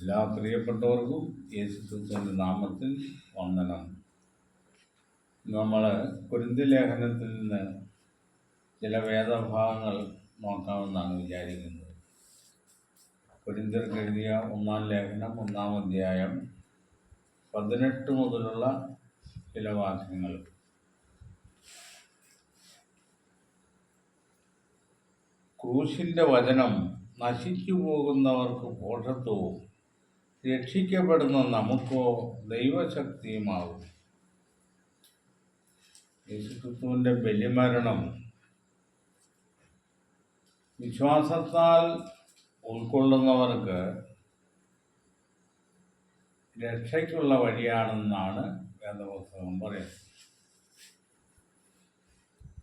എല്ലാ പ്രിയപ്പെട്ടവർക്കും യേശുക്രിസ്തുവിന്റെ നാമത്തിൽ വന്ദനം. നമ്മൾ കുരുന്തി ലേഖനത്തിൽ നിന്ന് ചില വേദഭാഗങ്ങൾ നോക്കാമെന്നാണ് വിചാരിക്കുന്നത്. കുരിന്തിർക്ക് എഴുതിയ ഒന്നാം ലേഖനം ഒന്നാം അധ്യായം പതിനെട്ട് മുതലുള്ള ചില വാക്യങ്ങൾ. ക്രൂശിന്റെ വചനം നശിച്ചു പോകുന്നവർക്ക് പോഷത്വവും രക്ഷിക്കപ്പെടുന്ന നമുക്കോ ദൈവശക്തിയുമാകും യേശുക്രിസ്തുവിന്റെ ബലിമരണം വിശ്വാസത്താൽ ഉൾക്കൊള്ളുന്നവർക്ക് രക്ഷയ്ക്കുള്ള വഴിയാണെന്നാണ് വേദപുസ്തകം പറയുന്നത്.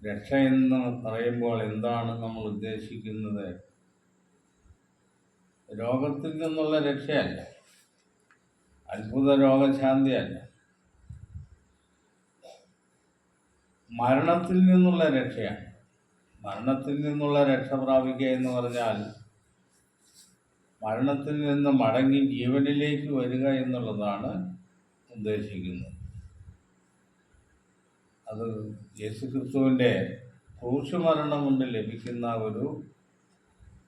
രക്ഷ എന്ന് പറയുമ്പോൾ എന്താണ് നമ്മൾ ഉദ്ദേശിക്കുന്നത്? രോഗത്തിൽ നിന്നുള്ള രക്ഷയല്ല. അത്ഭുത രോഗശാന്തിയല്ല മരണത്തിൽ നിന്നുള്ള രക്ഷയാണ്. മരണത്തിൽ നിന്നുള്ള രക്ഷ പ്രാപിക്കുക എന്ന് പറഞ്ഞാൽ മരണത്തിൽ നിന്ന് മടങ്ങി ജീവനിലേക്ക് വരിക എന്നുള്ളതാണ് ഉദ്ദേശിക്കുന്നത്. അത് യേശുക്രിസ്തുവിന്റെ ക്രൂശുമരണം കൊണ്ട് ലഭിക്കുന്ന ഒരു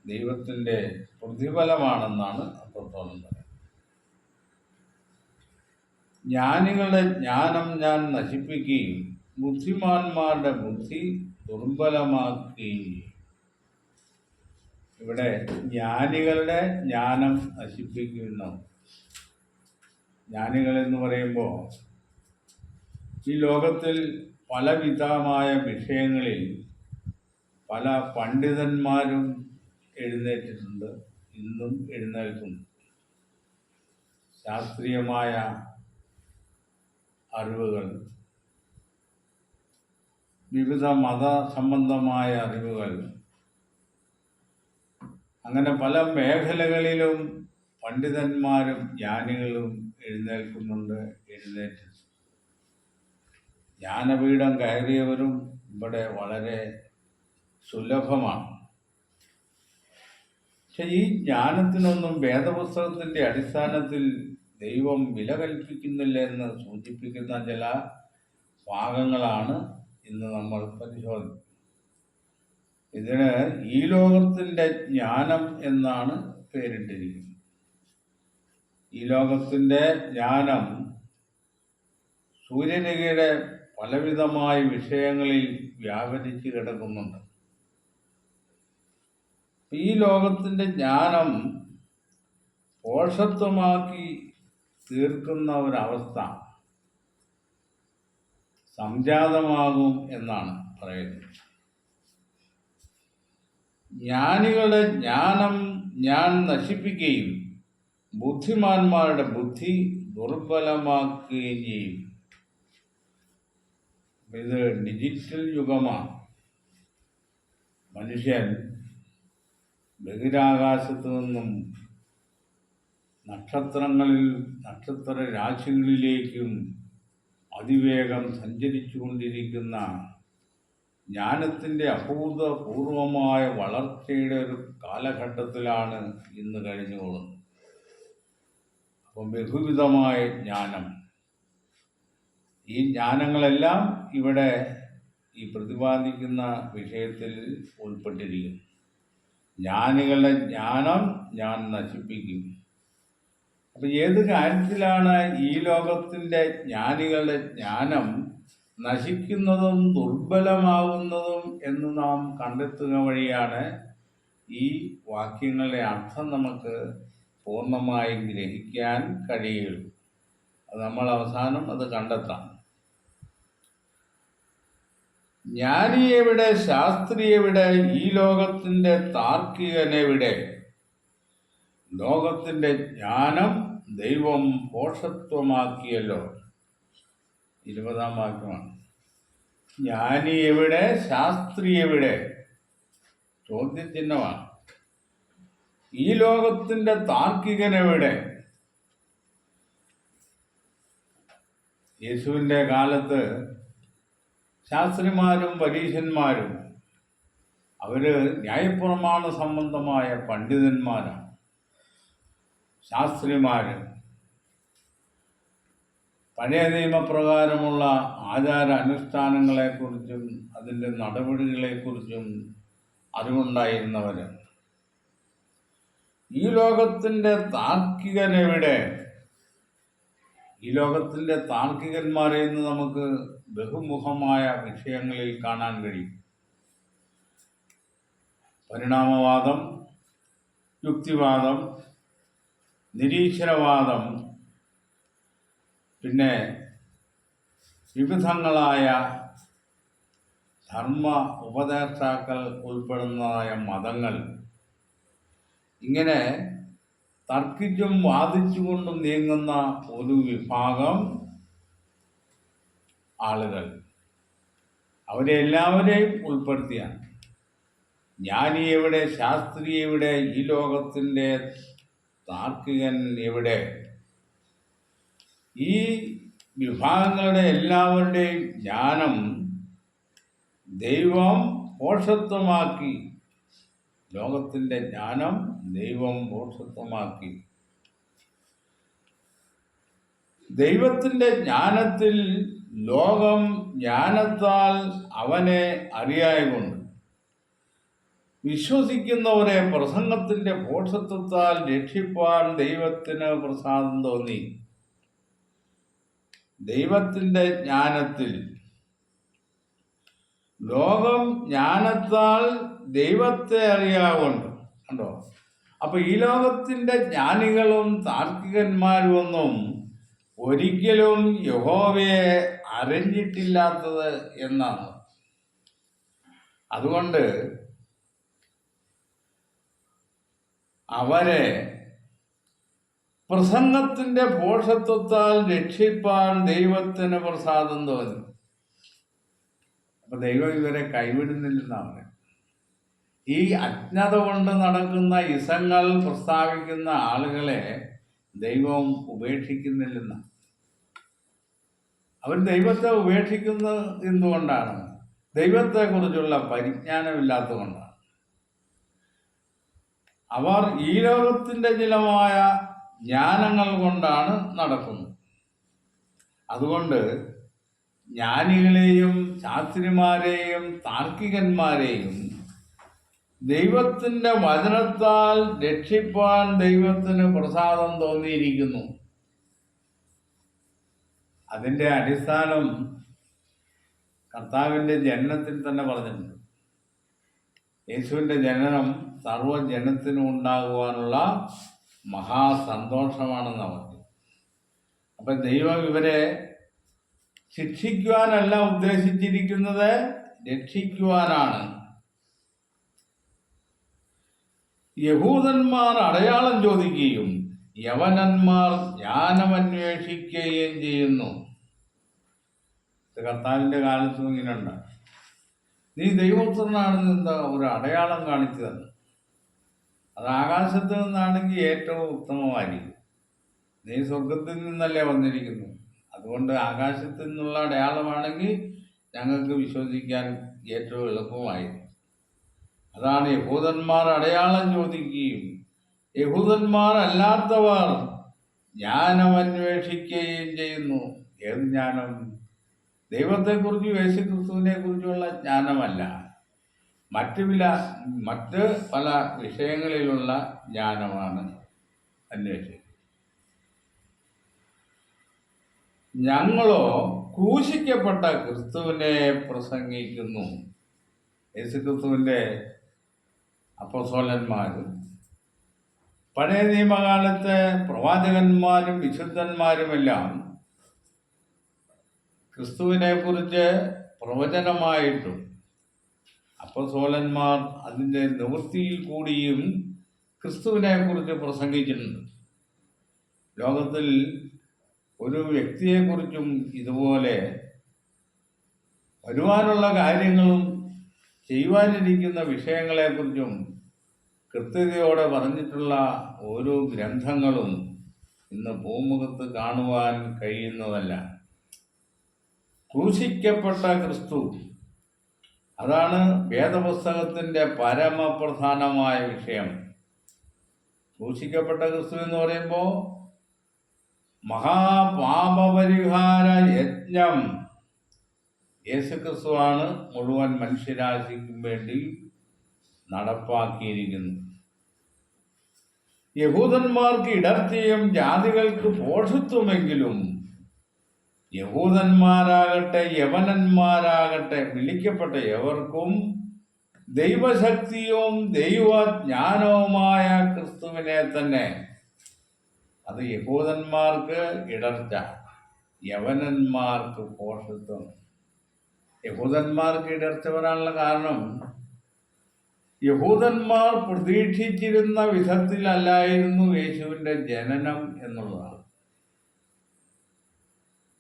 ദൈവത്തിന്റെ പ്രതിഫലമാണെന്നാണ് അപ്പോൾ പറയുന്നത്. ജ്ഞാനികളുടെ ജ്ഞാനം ഞാൻ നശിപ്പിക്കുകയും ബുദ്ധിമാന്മാരുടെ ബുദ്ധി ദുർബലമാക്കുകയും ഇവിടെ ജ്ഞാനികളുടെ ജ്ഞാനം നശിപ്പിക്കുന്നു. ജ്ഞാനികൾ എന്ന് പറയുമ്പോൾ ഈ ലോകത്തിൽ പലവിധമായ വിഷയങ്ങളിൽ പല പണ്ഡിതന്മാരും എഴുന്നേറ്റിട്ടുണ്ട് ഇന്നും എഴുന്നേൽക്കുന്നു. ശാസ്ത്രീയമായ അറിവുകൾ. വിവിധ മത സംബന്ധമായ അറിവുകൾ. അങ്ങനെ പല മേഖലകളിലും പണ്ഡിതന്മാരും ജ്ഞാനികളും എഴുന്നേൽക്കുന്നുണ്ട് എഴുന്നേറ്റ്. ജ്ഞാനപീഠം കയറിയവരും ഇവിടെ വളരെ സുലഭമാണ്. പക്ഷെ ഈ ജ്ഞാനത്തിനൊന്നും വേദപുസ്തകത്തിന്റെ അടിസ്ഥാനത്തിൽ ദൈവം വില കൽപ്പിക്കുന്നില്ല എന്ന് സൂചിപ്പിക്കുന്ന ചില ഭാഗങ്ങളാണ് ഇന്ന് നമ്മൾ പരിശോധിക്കുന്നത്. ഇതിന് ഈ ലോകത്തിന്റെ ജ്ഞാനം എന്നാണ് പേരിട്ടിരിക്കുന്നത്. ഈ ലോകത്തിന്റെ ജ്ഞാനം സൂര്യനികയുടെ പലവിധമായ വിഷയങ്ങളിൽ വ്യാപരിച്ച് കിടക്കുന്നുണ്ട്. ഈ ലോകത്തിന്റെ ജ്ഞാനം പോഷത്വമാക്കി തീർക്കുന്ന ഒരവസ്ഥ സംജാതമാകും എന്നാണ് പറയുന്നത്. ജ്ഞാനികളുടെ ജ്ഞാനം ഞാൻ നശിപ്പിക്കുകയും ബുദ്ധിമാന്മാരുടെ ബുദ്ധി ദുർബലമാക്കുകയും ചെയ്യും. ഇത് ഡിജിറ്റൽ യുഗമാണ്. മനുഷ്യൻ ബഹിരാകാശത്തു നിന്നും നക്ഷത്രങ്ങളിൽ നക്ഷത്ര രാശികളിലേക്കും അതിവേഗം സഞ്ചരിച്ചു കൊണ്ടിരിക്കുന്ന ജ്ഞാനത്തിന്റെ അഭൂതപൂർവമായ വളർച്ചയുടെ ഒരു കാലഘട്ടത്തിലാണ് ഇന്ന് കഴിഞ്ഞുകൊള്ളുന്നത് അപ്പം ബഹുവിധമായ ജ്ഞാനം. ഈ ജ്ഞാനങ്ങളെല്ലാം ഇവിടെ ഈ പ്രതിപാദിക്കുന്ന വിഷയത്തിൽ ഉൾപ്പെട്ടിരിക്കുന്നു. ജ്ഞാനികളുടെ ജ്ഞാനം ഞാൻ നശിപ്പിക്കും. അപ്പം ഏത് കാര്യത്തിലാണ് ഈ ലോകത്തിന്റെ ജ്ഞാനികളുടെ ജ്ഞാനം നശിക്കുന്നതും ദുർബലമാകുന്നതും എന്ന് നാം കണ്ടെത്തുക വഴിയാണ് ഈ വാക്യങ്ങളുടെ അർത്ഥം നമുക്ക് പൂർണമായും ഗ്രഹിക്കാൻ കഴിയുള്ളൂ. നമ്മൾ അവസാനം അത് കണ്ടെത്താം. ജ്ഞാനിയെവിടെ ശാസ്ത്രീയവിടെ ഈ ലോകത്തിന്റെ താർക്കികനെവിടെ? ലോകത്തിന്റെ ജ്ഞാനം ദൈവം പോഷത്വമാക്കിയല്ലോ ഇരുപതാം വാക്യമാണ്. ജ്ഞാനി എവിടെ? ശാസ്ത്രി എവിടെ? ചോദ്യചിഹ്നമാണ്. ഈ ലോകത്തിന്റെ താർക്കികൻ എവിടെ? യേശുവിന്റെ കാലത്ത് ശാസ്ത്രിമാരും പരീശന്മാരും അവർ ന്യായപ്രമാണ സംബന്ധമായ പണ്ഡിതന്മാരാണ്. ശാസ്ത്രിമാർ പഴയ നിയമപ്രകാരമുള്ള ആചാര അനുഷ്ഠാനങ്ങളെക്കുറിച്ചും അതിന്റെ നടപടികളെക്കുറിച്ചും അറിവുണ്ടായിരുന്നവർ ഈ ലോകത്തിന്റെ താർക്കികനെവിടെ? ഈ ലോകത്തിന്റെ താർക്കികന്മാരെ ഇന്ന് നമുക്ക് ബഹുമുഖമായ വിഷയങ്ങളിൽ കാണാൻ കഴിയും. പരിണാമവാദം യുക്തിവാദം നിരീശ്വരവാദം പിന്നെ വിവിധങ്ങളായ ധർമ്മ ഉപദേഷ്ടാക്കൾ ഉൾപ്പെടുന്നതായ മതങ്ങൾ. ഇങ്ങനെ തർക്കിച്ചും വാദിച്ചുകൊണ്ടും നീങ്ങുന്ന ഒരു വിഭാഗം ആളുകൾ. അവരെ എല്ലാവരെയും ഉൾപ്പെടുത്തിയാണ്. ജ്ഞാനി എവിടെ ശാസ്ത്രി എവിടെ ഈ ലോകത്തിന്റെ താർക്കികൻ എവിടെ? ഈ വിഭാഗങ്ങളുടെ എല്ലാവരുടെയും ജ്ഞാനം ദൈവം പോഷത്വമാക്കി. ലോകത്തിന്റെ ജ്ഞാനം ദൈവം പോഷത്വമാക്കി. ദൈവത്തിന്റെ ജ്ഞാനത്തിൽ ലോകം ജ്ഞാനത്താൽ അവനെ അറിയായകൊണ്ട് വിശ്വസിക്കുന്നവരെ പ്രസംഗത്തിന്റെ പോഷത്വത്താൽ രക്ഷിപ്പാൻ ദൈവത്തിന് പ്രസാദം തോന്നി. ദൈവത്തിന്റെ ജ്ഞാനത്തിൽ. ലോകം ജ്ഞാനത്താൽ ദൈവത്തെ അറിയാവുണ്ട് കണ്ടോ? അപ്പൊ ഈ ലോകത്തിന്റെ ജ്ഞാനികളും താർക്കികന്മാരും ഒന്നും ഒരിക്കലും യഹോവയെ അറിഞ്ഞിട്ടില്ലാത്തത് എന്നാണ്. അതുകൊണ്ട് അവരെ പ്രസംഗത്തിന്റെ പോഷത്വത്താൽ രക്ഷിപ്പാൻ ദൈവത്തിന് പ്രസാദം തോന്നി. അപ്പൊ ദൈവം ഇവരെ കൈവിടുന്നില്ലെന്നാണ് ഈ അജ്ഞത കൊണ്ട് നടക്കുന്ന ഇസങ്ങൾ പ്രസ്താവിക്കുന്ന ആളുകളെ ദൈവം ഉപേക്ഷിക്കുന്നില്ലെന്ന. അവർ ദൈവത്തെ ഉപേക്ഷിക്കുന്നത് എന്തുകൊണ്ടാണ്? ദൈവത്തെക്കുറിച്ചുള്ള പരിജ്ഞാനമില്ലാത്തതുകൊണ്ടാണ്. അവർ ഈ ലോകത്തിന്റെ ചിലമായ ജ്ഞാനങ്ങൾ കൊണ്ടാണ് നടക്കുന്നത്. അതുകൊണ്ട് ജ്ഞാനികളെയും ശാസ്ത്രിമാരെയും താർക്കികന്മാരെയും ദൈവത്തിന്റെ വചനത്താൽ രക്ഷിപ്പാൻ ദൈവത്തിന് പ്രസാദം തോന്നിയിരിക്കുന്നു. അതിന്റെ അടിസ്ഥാനം കർത്താവിന്റെ ജനനത്തിൽ തന്നെ പറഞ്ഞിട്ടുണ്ട്. യേശുവിന്റെ ജനനം സർവജനത്തിനും ഉണ്ടാകുവാനുള്ള മഹാസന്തോഷമാണെന്ന് പറഞ്ഞു അപ്പം ദൈവം ഇവരെ ശിക്ഷിക്കുവാനല്ല ഉദ്ദേശിച്ചിരിക്കുന്നത് രക്ഷിക്കുവാനാണ്. യഹൂദന്മാർ അടയാളം ചോദിക്കുകയും യവനന്മാർ ജ്ഞാനമന്വേഷിക്കുകയും ചെയ്യുന്നു. കർത്താവിന്റെ കാലത്തും ഇങ്ങനെയുണ്ട്. നീ ദൈവപുത്രനാണെന്ന് എന്താ ഒരു അടയാളം കാണിച്ചു തന്നു? അത് ആകാശത്ത് നിന്നാണെങ്കിൽ ഏറ്റവും ഉത്തമമായിരിക്കും. നീ സ്വർഗത്തിൽ നിന്നല്ലേ വന്നിരിക്കുന്നു. അതുകൊണ്ട് ആകാശത്തിൽ നിന്നുള്ള അടയാളമാണെങ്കിൽ ഞങ്ങൾക്ക് വിശ്വസിക്കാൻ ഏറ്റവും എളുപ്പമായിരുന്നു. അതാണ് യഹൂദന്മാർ അടയാളം ചോദിക്കുകയും യഹൂദന്മാർ അല്ലാത്തവർ ജ്ഞാനം അന്വേഷിക്കുകയും ചെയ്യുന്നു. ഏത് ജ്ഞാനം? ദൈവത്തെക്കുറിച്ച് യേശുക്രിസ്തുവിനെ കുറിച്ചുള്ള ജ്ഞാനമല്ല. മറ്റു വില മറ്റ് പല വിഷയങ്ങളിലുള്ള ജ്ഞാനമാണ് അന്വേഷിക്കുന്നത് ഞങ്ങളോ ക്രൂശിക്കപ്പെട്ട ക്രിസ്തുവിനെ പ്രസംഗിക്കുന്നു. യേശു ക്രിസ്തുവിന്റെ അപ്പസോലന്മാരും പഴയ നിയമകാലത്തെ പ്രവാചകന്മാരും വിശുദ്ധന്മാരുമെല്ലാം ക്രിസ്തുവിനെ കുറിച്ച് പ്രവചനമായിട്ടും അപ്പസോലന്മാർ അതിന്റെ നിവൃത്തിയിൽ കൂടിയും ക്രിസ്തുവിനെക്കുറിച്ച് പ്രസംഗിച്ചിട്ടുണ്ട്. ലോകത്തിൽ ഒരു വ്യക്തിയെക്കുറിച്ചും ഇതുപോലെ വരുവാനുള്ള കാര്യങ്ങളും ചെയ്യുവാനിരിക്കുന്ന വിഷയങ്ങളെക്കുറിച്ചും കൃത്യതയോടെ പറഞ്ഞിട്ടുള്ള ഓരോ ഗ്രന്ഥങ്ങളും ഇന്ന് ഭൂമുഖത്ത് കാണുവാൻ കഴിയുന്നതല്ല. ക്രൂശിക്കപ്പെട്ട ക്രിസ്തു. അതാണ് വേദപുസ്തകത്തിന്റെ പരമപ്രധാനമായ വിഷയം. ക്രൂശിക്കപ്പെട്ട ക്രിസ്തു എന്ന് പറയുമ്പോൾ മഹാപാപപരിഹാര യജ്ഞം. യേശുക്രിസ്തുവാണ് മുഴുവൻ മനുഷ്യരാശിക്കും വേണ്ടി നടപ്പാക്കിയിരിക്കുന്നത്. യഹൂദന്മാർക്ക് ഇടർച്ചയും ജാതികൾക്ക് പോഷത്വമെങ്കിലും യഹൂദന്മാരാകട്ടെ യവനന്മാരാകട്ടെ വിളിക്കപ്പെട്ട എവർക്കും ദൈവശക്തിയും ദൈവജ്ഞാനവുമായ ക്രിസ്തുവിനെ തന്നെ അത് യഹൂദന്മാർക്ക് ഇടർച്ച യവനന്മാർക്ക് പോഷത്വം. യഹൂദന്മാർക്ക് ഇടർച്ച വരാനുള്ള കാരണം യഹൂദന്മാർ പ്രതീക്ഷിച്ചിരുന്ന വിധത്തിലല്ലായിരുന്നു യേശുവിന്റെ ജനനം എന്നുള്ളതാണ്.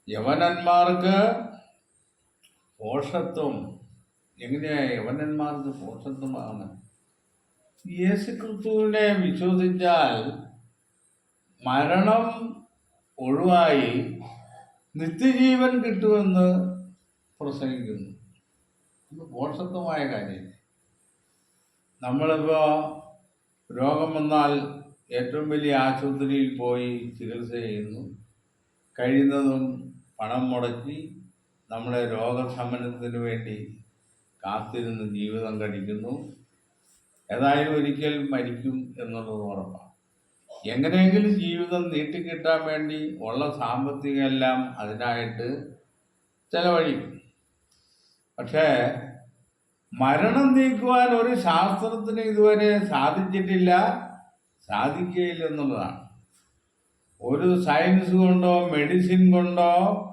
യവനന്മാർക്ക് പോഷത്വം. എങ്ങനെയാ യവനന്മാർക്ക് പോഷത്വമാണ്? യേശു ക്രിസ്തുവിനെ വിശ്വസിച്ചാൽ മരണം ഒഴിവായി നിത്യജീവൻ കിട്ടുമെന്ന് പ്രസംഗിക്കുന്നു. ഇത് പോഷത്വമായ കാര്യം. നമ്മളിപ്പോൾ രോഗം വന്നാൽ ഏറ്റവും വലിയ ആശുപത്രിയിൽ പോയി ചികിത്സ ചെയ്യുന്നു. കഴിയുന്നതും പണം മുടക്കി നമ്മുടെ രോഗശമനത്തിന് വേണ്ടി കാത്തിരുന്ന് ജീവിതം കഴിക്കുന്നു. ഏതായാലും ഒരിക്കൽ മരിക്കും എന്നുള്ളത് ഉറപ്പാണ്. എങ്ങനെയെങ്കിലും ജീവിതം നീട്ടിക്കിട്ടാൻ വേണ്ടി ഉള്ള സാമ്പത്തികമെല്ലാം അതിനായിട്ട് ചെലവഴിക്കും. പക്ഷേ മരണം നീക്കുവാൻ ഒരു ശാസ്ത്രത്തിന് ഇതുവരെ സാധിച്ചിട്ടില്ല സാധിക്കുകയില്ല എന്നുള്ളതാണ്. ഒരു സയൻസ് കൊണ്ടോ മെഡിസിൻ കൊണ്ടോ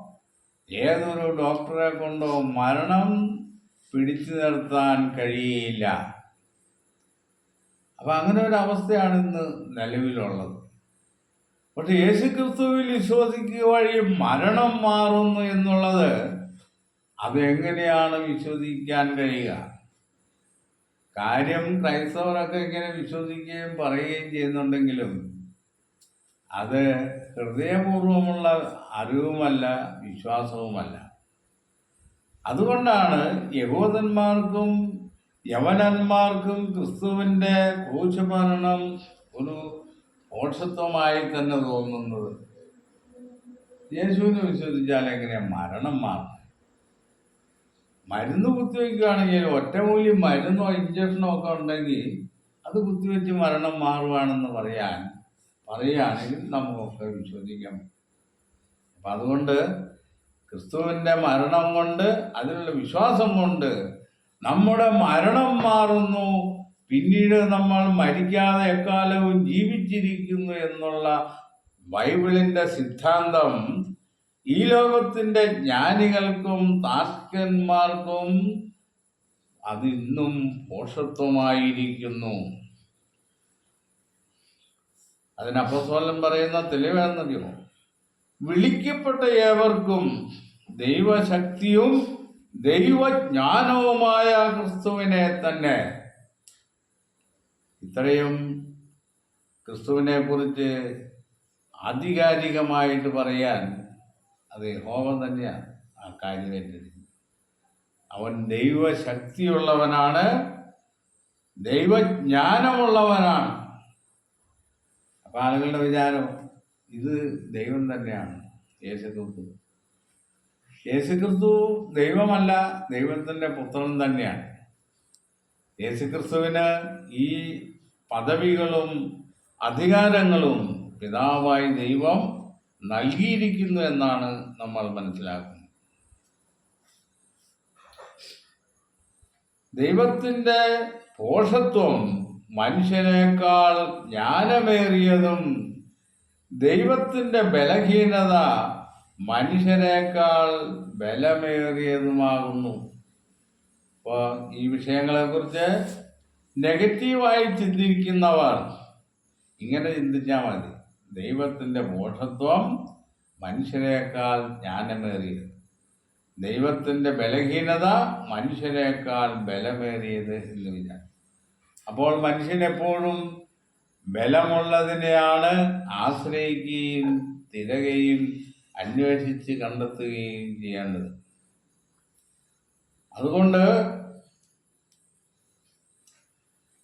ഏതൊരു ഡോക്ടറെ കൊണ്ടോ മരണം പിടിച്ചു നിർത്താൻ കഴിയില്ല. അപ്പം അങ്ങനെ ഒരു അവസ്ഥയാണ് ഇന്ന് നിലവിലുള്ളത്. പക്ഷെ യേശു ക്രിസ്തുവിൽ വിശ്വസിക്കുക വഴി മരണം മാറുന്നു എന്നുള്ളത് അതെങ്ങനെയാണ് വിശ്വസിക്കാൻ കഴിയുക? കാര്യം ക്രൈസ്തവരൊക്കെ ഇങ്ങനെ വിശ്വസിക്കുകയും പറയുകയും ചെയ്യുന്നുണ്ടെങ്കിലും അത് ഹൃദയപൂർവമുള്ള അറിവുമല്ല വിശ്വാസവുമല്ല. അതുകൊണ്ടാണ് യഹൂദന്മാർക്കും യവനന്മാർക്കും ക്രിസ്തുവിന്റെ ക്രൂശമരണം ഒരു മോക്ഷത്വമായി തന്നെ തോന്നുന്നത്. യേശുവിനെ വിശ്വസിച്ചാൽ എങ്ങനെ മരണം മാറും മരുന്ന് കുത്തിവെക്കുകയാണെങ്കിൽ ഒറ്റമൂലി മരുന്നോ ഇഞ്ചക്ഷനോ ഒക്കെ ഉണ്ടെങ്കിൽ അത് കുത്തിവെച്ച് മരണം മാറുവാണെന്ന് പറയാൻ പറയുകയാണെങ്കിൽ നമുക്കൊക്കെ വിശ്വസിക്കാം അപ്പം അതുകൊണ്ട് ക്രിസ്തുവിന്റെ മരണം കൊണ്ട് അതിനുള്ള വിശ്വാസം കൊണ്ട് നമ്മുടെ മരണം മാറുന്നു. പിന്നീട് നമ്മൾ മരിക്കാതെ എക്കാലവും ജീവിച്ചിരിക്കുന്നു എന്നുള്ള ബൈബിളിന്റെ സിദ്ധാന്തം ഈ ലോകത്തിന്റെ ജ്ഞാനികൾക്കും താസ്കന്മാർക്കും അതിന്നും പോഷത്വമായിരിക്കുന്നു. അതിനപ്പസ്വലൻ പറയുന്ന തെളിവേണെന്നറിയുമോ വിളിക്കപ്പെട്ട ഏവർക്കും ദൈവശക്തിയും ദൈവജ്ഞാനവുമായ ക്രിസ്തുവിനെ തന്നെ. ഇത്രയും ക്രിസ്തുവിനെ കുറിച്ച് ആധികാരികമായിട്ട് പറയാൻ അത് ഹോമം തന്നെയാണ് ആ കാര്യം ഏറ്റെടുക്കുന്നത്. അവൻ ദൈവശക്തിയുള്ളവനാണ് ദൈവജ്ഞാനമുള്ളവനാണ്. അപ്പം ആളുകളുടെ വിചാരം ഇത് ദൈവം തന്നെയാണ്. യേശുക്രിസ്തു. യേശുക്രിസ്തു ദൈവമല്ല ദൈവത്തിന്റെ പുത്രൻ തന്നെയാണ്. യേശുക്രിസ്തുവിന് ഈ പദവികളും അധികാരങ്ങളും പിതാവായി ദൈവം നൽകിയിരിക്കുന്നു എന്നാണ് നമ്മൾ മനസ്സിലാക്കുന്നത്. ദൈവത്തിന്റെ പോഷത്വം മനുഷ്യനേക്കാൾ ജ്ഞാനമേറിയതും ദൈവത്തിന്റെ ബലഹീനത മനുഷ്യനേക്കാൾ ബലമേറിയതുമാകുന്നു. അപ്പോൾ ഈ വിഷയങ്ങളെക്കുറിച്ച് നെഗറ്റീവായി ചിന്തിക്കുന്നവർ ഇങ്ങനെ ചിന്തിച്ചാൽ മതി. ദൈവത്തിന്റെ മോഷത്വം മനുഷ്യരെക്കാൾ ജ്ഞാനമേറിയത്. ദൈവത്തിന്റെ ബലഹീനത മനുഷ്യരെക്കാൾ ബലമേറിയത് എന്ന് വിചാരം അപ്പോൾ മനുഷ്യൻ എപ്പോഴും ബലമുള്ളതിനെയാണ് ആശ്രയിക്കുകയും തിരകയും അന്വേഷിച്ച് കണ്ടെത്തുകയും ചെയ്യേണ്ടത്. അതുകൊണ്ട്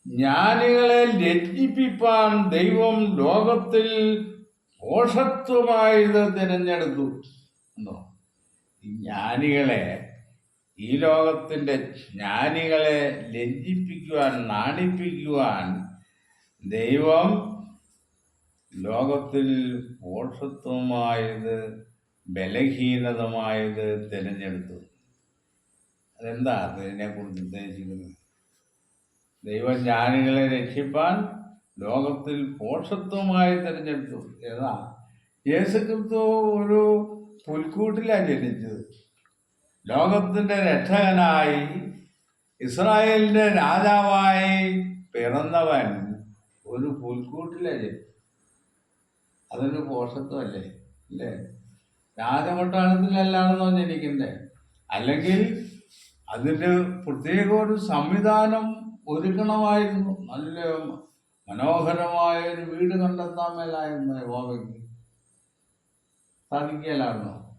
ജ്ഞാനികളെ ലജ്ജിപ്പിപ്പാൻ ദൈവം ലോകത്തിൽ പോഷത്വമായത് തിരഞ്ഞെടുത്തു എന്നോ? ജ്ഞാനികളെ ഈ ലോകത്തിന്റെ ജ്ഞാനികളെ ലജ്ജിപ്പിക്കുവാൻ നാണിപ്പിക്കുവാൻ ദൈവം ലോകത്തിൽ പോഷത്വമായത് ബലഹീനതമായത് തിരഞ്ഞെടുത്തു. അതെന്താ അതിനെക്കുറിച്ച് ഉദ്ദേശിക്കുന്നത്? ദൈവം ജ്ഞാനികളെ രക്ഷിപ്പാൻ ലോകത്തിൽ പോഷത്വമായി തിരഞ്ഞെടുത്തു. ഏതാ? യേശുക്രിസ്തു ഒരു പുൽക്കൂട്ടിലാണ് ജനിച്ചത്. ലോകത്തിന്റെ രക്ഷകനായി ഇസ്രായേലിന്റെ രാജാവായി പിറന്നവൻ ഒരു പുൽക്കൂട്ടിലെ അതൊരു പോഷത്വമല്ലേ? അല്ലേ? രാജകൊട്ടാരത്തിലല്ലാണെന്നോ ജനിക്കണ്ടേ അല്ലെങ്കിൽ അതിന്റെ പ്രത്യേക ഒരു സംവിധാനം ഒരുക്കണമായിരുന്നു. നല്ല മനോഹരമായ ഒരു വീട് കണ്ടെത്താൻ മേലായിരുന്നു യഹോവയ്ക്ക്. സാധിക്കലാണോ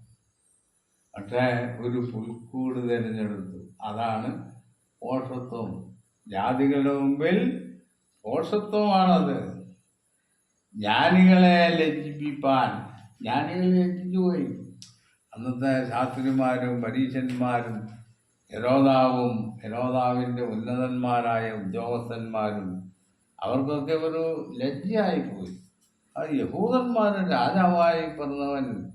പക്ഷേ ഒരു പുൽക്കൂട് തിരഞ്ഞെടുത്തു. അതാണ് പോഷത്വം. ജാതികളുടെ മുമ്പിൽ പോഷത്വമാണത്. ജ്ഞാനികളെ ലജ്ജിപ്പിപ്പാൻ. ജ്ഞാനികളെ ലജ്ജിച്ചു പോയി. അന്നത്തെ ശാസ്ത്രിമാരും പരീക്ഷന്മാരും ഹെരോതാവും ഹെരോതാവിന്റെ ഉന്നതന്മാരായ ഉദ്യോഗസ്ഥന്മാരും അവർക്കൊക്കെ ഒരു ലജ്ജയായിപ്പോയി ആ യഹൂദന്മാരുടെ രാജാവായി പിറന്നവൻ